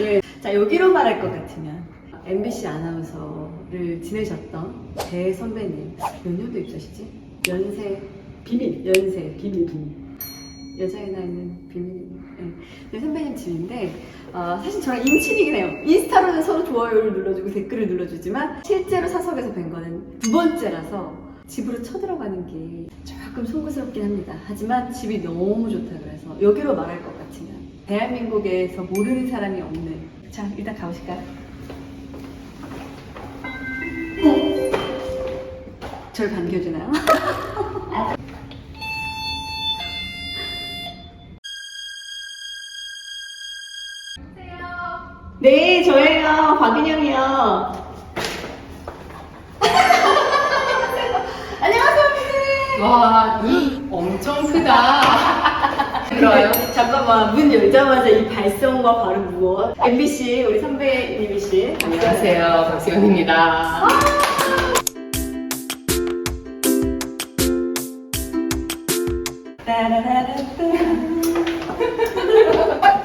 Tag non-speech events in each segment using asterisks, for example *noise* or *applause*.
예. 자 여기로 말할 것 같으면 MBC 아나운서를 지내셨던 배 선배님 몇 년도 입사시지? 연세 비밀 연세 비밀 비밀 여자의 나이는 네. 네, 선배님 집인데 어, 사실 저랑 인친이긴 해요 인스타로는 서로 좋아요를 눌러주고 댓글을 눌러주지만 실제로 사석에서 뵌 거는 두 번째라서 집으로 쳐들어가는 게 조금 송구스럽긴 합니다 하지만 집이 너무 좋다 그래서 여기로 말할 것 같으면 대한민국에서 모르는 사람이 없는 자 일단 가보실까요? 절 반겨주나요? *laughs* 네, 저예요. 박은영이요. *laughs* 안녕하세요, 언니. 와, 눈 엄청 크다. *laughs* 들어요? 네, 잠깐만, 문 열자마자 이 발성과 바로 무엇? MBC, 우리 선배님이신. 안녕하세요, 박수현입니다.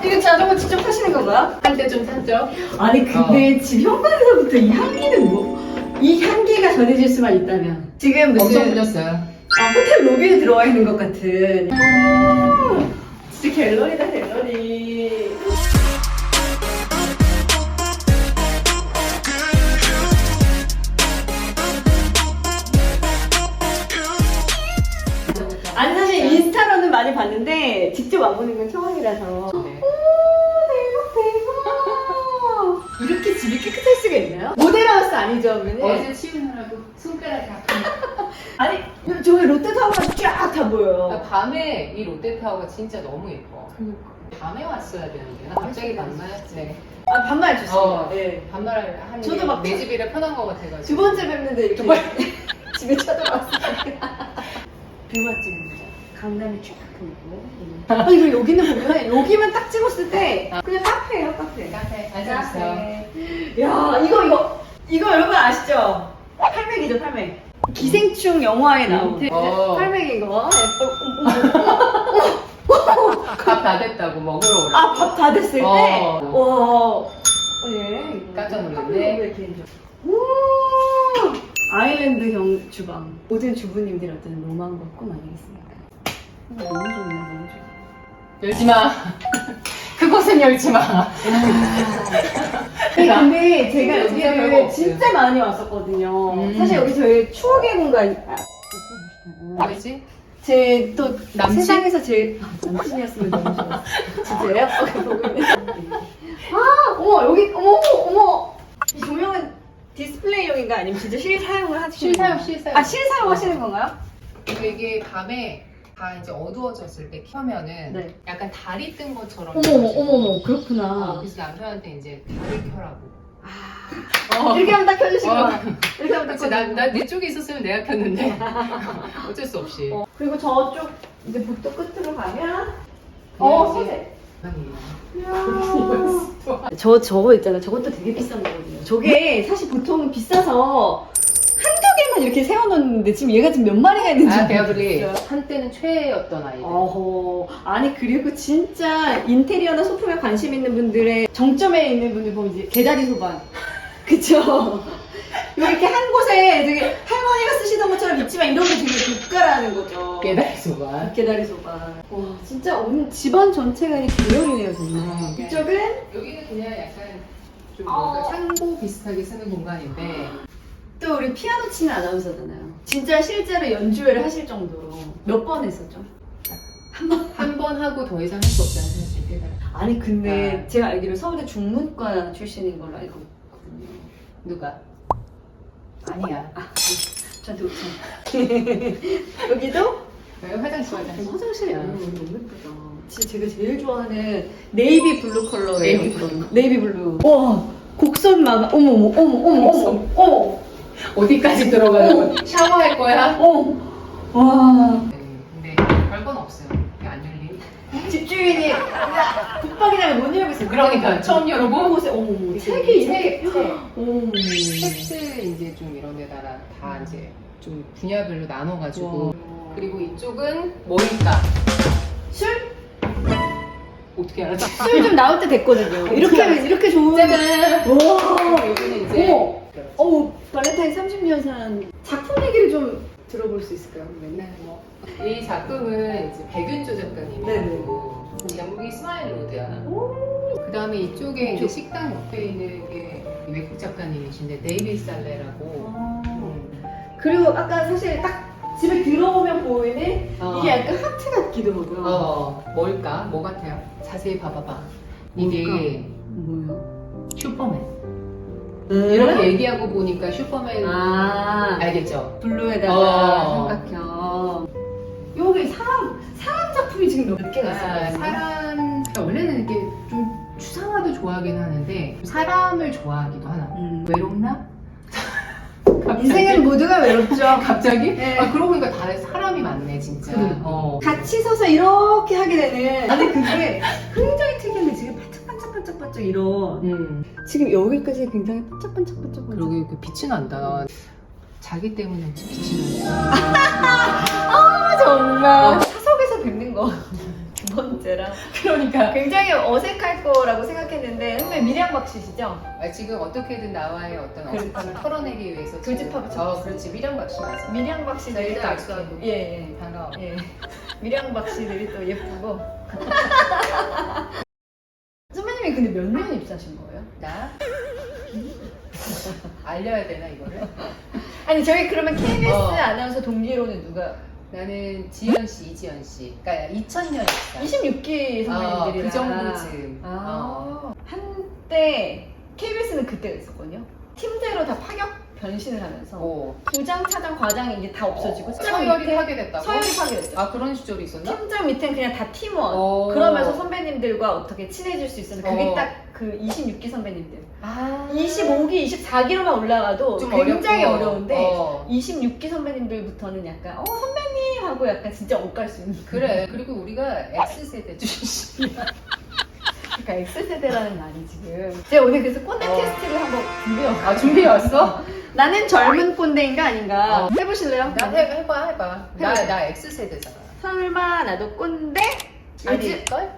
이거 자전거 직접 하시는 건가요? 한때 좀 탔죠? 아니 근데 집 현관에서부터 이 향기는 뭐? 이 향기가 전해질 수만 있다면 지금 무슨 엄청 불렸어요. 아, 호텔 로비에 들어와 있는 것 같은 아, 진짜 갤러리다 갤러리. 아니 사실 인스타로는 많이 봤는데 직접 와보는 건 처음이라서 네. 대박 대박 이렇게 집이 깨끗할 수가 있나요? 모델하우스 아니죠 그러면? 어제 치우느라고 손가락이 아프네. 아니 저기 롯데타워가 쫙 다 보여요 나 밤에 이 롯데타워가 진짜 너무 예뻐. 밤에 왔어야 되는데. 나 갑자기 반말? 네. 아 반말 좋습니다 어. 네. 반말을 하는 저도 게막내 집이라 편한 것 같아가지고. 두 번째 뵙는데 이렇게. *laughs* 집에 쳐들어왔어요 뷰 맛집입니다 *laughs* 강남이 쫙 보이고 아 이거 여기는 보면 여기만 딱 찍었을 때 그냥 카페예요 카페 카페 앉아있어요. 야 이거 이거 이거 여러분 아시죠? 팔맥이죠 팔맥 기생충 영화에 나온 어. 팔맥인 거 밥 다 됐다고 먹으러 오라. 아 밥 다 됐을 때 어. 와. 예. 깜짝 놀랐네. 오! 아일랜드 형 주방. 모든 주부님들의 어떤 로망과 꿈 아니겠습니까? 어, 너무 좋네, 너무 좋아. 열지 마. 그곳은 열지 마. 근데 제가 진짜 별거 여기를 없어요. 진짜 많이 왔었거든요. 음. 사실 여기 저희 추억의 공간. 아, 뭐지? 제 또 남친? 세상에서 제일 아, 남친이었으면 너무 좋았어. 진짜요? 어, 보고 있네. 아, 어머 여기 어머 어머 이 조명은 디스플레이용인가 아니면 진짜 실사용을 하시는 실사용? 실사용. 아 실사용 하시는 건가요? 그리고 이게 밤에 다 이제 어두워졌을 때 켜면은 네. 약간 달이 뜬 것처럼. 어머 어머 느껴지고. 어머 어머 어, 그렇구나. 그래서 남편한테 이제 달을 켜라고. 아, 이렇게 하면 딱 켜주시구나. 어. 이렇게 하면 딱 그치, 나, 켜주시구나. 나내 쪽에 있었으면 내가 켰는데. *laughs* 어쩔 수 없이. 어, 그리고 저쪽 이제 복도 끝으로 가면 어 소재. *laughs* 저 저거 있잖아. 저것도 되게 비싼 거거든요. 저게 사실 보통 비싸서 개만 이렇게 세워놓는데 지금 얘가 지금 몇 마리가 있는지 아, 모르겠어요. 한때는 최애였던 아이들. 어허 아니 그리고 진짜 인테리어나 소품에 관심 있는 분들의 정점에 있는 분들 보면 이제 개다리 소반 *laughs* 그쵸? 이렇게 한 곳에 되게 할머니가 쓰시던 것처럼 있지만 이런 게 되게 고가라는 거죠 깨달이 소반. 개다리 소반 와 진짜 오늘 집안 전체가 이렇게 계열이네요 정말 이쪽은 여기는 그냥 약간 좀 어. 뭔가 창고 비슷하게 쓰는 공간인데 또 우리 피아노 치는 아나운서잖아요 진짜 실제로 연주회를 하실 정도로 몇 번 했었죠? 한 번 하고 더 이상 할 수 없다는 사실. 아니 근데 아. 제가 알기로 서울대 중문과 출신인 걸로 알고 있거든요 누가? 아니야. 저한테 웃죠. *laughs* 여기도 여기 화장실 화장실. 화장실이 아니고 너무 예쁘다. 진짜 제가 제일 좋아하는 네이비 블루 컬러의 네이비 어떤 네이비 블루. 와 곡선 마감. 어머 어머 어머 어머 어머 어머 어디까지 들어가는 거야? 샤워할 거야? 어머. 와 네, 근데 별건 없어요. 이게 안 열리. 집주인이 붙박이랑 못 열고 있어요. 그러니까 처음 열어보고 어머 어머 어머 책이. 책. 어머. 텍스 이제 좀 이런 데다가 다 이제 좀 분야별로 나눠가지고 와. 그리고 이쪽은 뭐일까? 술? 어떻게 알았지? 술 좀 나올 때 됐거든요. *laughs* 이렇게 이렇게 좋은. 짜잔! 와. 여기는 이제 어머. 어우 발렌타인 30년 산 작품 얘기를 좀 들어볼 수 있을까요? 네, 뭐. 이 작품은 이제 백윤조 작가님이고 영국이 스마일 로드야. 그 다음에 이쪽에 이제. 식당 옆에 있는 게 외국 작가님이신데 데이비 살레라고. 음. 그리고 아까 사실 딱 집에 들어오면 보이는 어. 이게 약간 하트 같기도 하고요. 어, 뭘까? 뭐 같아요? 자세히 봐봐봐. 이게 뭐요? 슈퍼맨. 이렇게 이렇게 얘기하고 보니까 슈퍼맨 아 알겠죠? 블루에다가 어. 삼각형. 여기 사람 사람 작품이 지금 몇 개가 아, 있어요? 사람 그러니까 원래는 이렇게 좀 추상화도 좋아하긴 하는데 사람을 좋아하기도 하나. 음. 외롭나? *laughs* 인생은 모두가 외롭죠. *laughs* 갑자기? 네. 아 그러고 보니까 다 사람이 많네 진짜. 그러니까. 어. 같이 서서 이렇게 하게 되는. 아니 그게 굉장히 특이한 게 지금 반짝반짝반짝반짝 이런. 음. 지금 여기까지 굉장히 반짝반짝반짝. 그러게 그 빛이 난다. 자기 때문에 빛이 난다. *laughs* 아 정말. 사석에서 뵙는 거. *laughs* 두 번째랑. 그러니까 굉장히 어색할 거라고 생각했는데 선배 미량 박 씨시죠? 아, 지금 어떻게든 나와의 어떤 그렇죠. 어색함을 털어내기 위해서 교집합을 지금- 어 그렇지 미량박 씨 맞아. 미량 박 씨들이 저희도 또 악수하고. 예, 예. 반가워. 예. 미량 박 씨들이 또 예쁘고. *laughs* 근데 몇년 입사하신 거예요? 나 *laughs* 알려야 되나 이거를? *laughs* 아니 저희 그러면 KBS 어. 아나운서 동기로는 누가 나는 지현 씨, 이지현 씨. 그러니까 2000년 26기 선배님들이랑 그 정도쯤. 어. 아, 한때 KBS는 그때가 있었거든요. 팀대로 다 파격 변신을 하면서 어. 부장, 차장, 과장이 이제 다 없어지고 서열이 밑에 하게 됐다고? 서열이 파괴됐죠. 아 그런 시절이 있었나? 팀장 밑에는 그냥 다 팀원. 어. 그러면서 선배님들과 어떻게 친해질 수 있었는데 그게 어. 딱 그 26기 선배님들. 아 25기, 24기로만 올라가도 좀 굉장히 어렵고. 어려운데 어. 26기 선배님들부터는 약간 어 선배님 하고 약간 진짜 엇갈 수 있는 그래 그리고 우리가 X세대 출신이야 *laughs* 그러니까 X세대라는 말이 지금 제가 오늘 그래서 꼰대 어. 테스트를 한번 준비해 왔어요 아 준비해 왔어? 나는 젊은 꼰대인가 아닌가 어. 해보실래요? 나 해, 해봐 해봐 나, 해봐. 나 X세대잖아 설마 나도 꼰대? 아닐걸?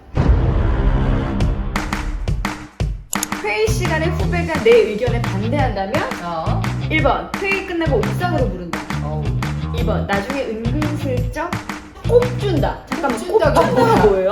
회의 시간에 후배가 내 의견에 반대한다면 어 1번 회의 끝나고 옥상으로 부른다 어우 2번 나중에 은근슬쩍 꼽준다 잠깐만 꼽준다가 꼽준다가 뭐야? 뭐예요?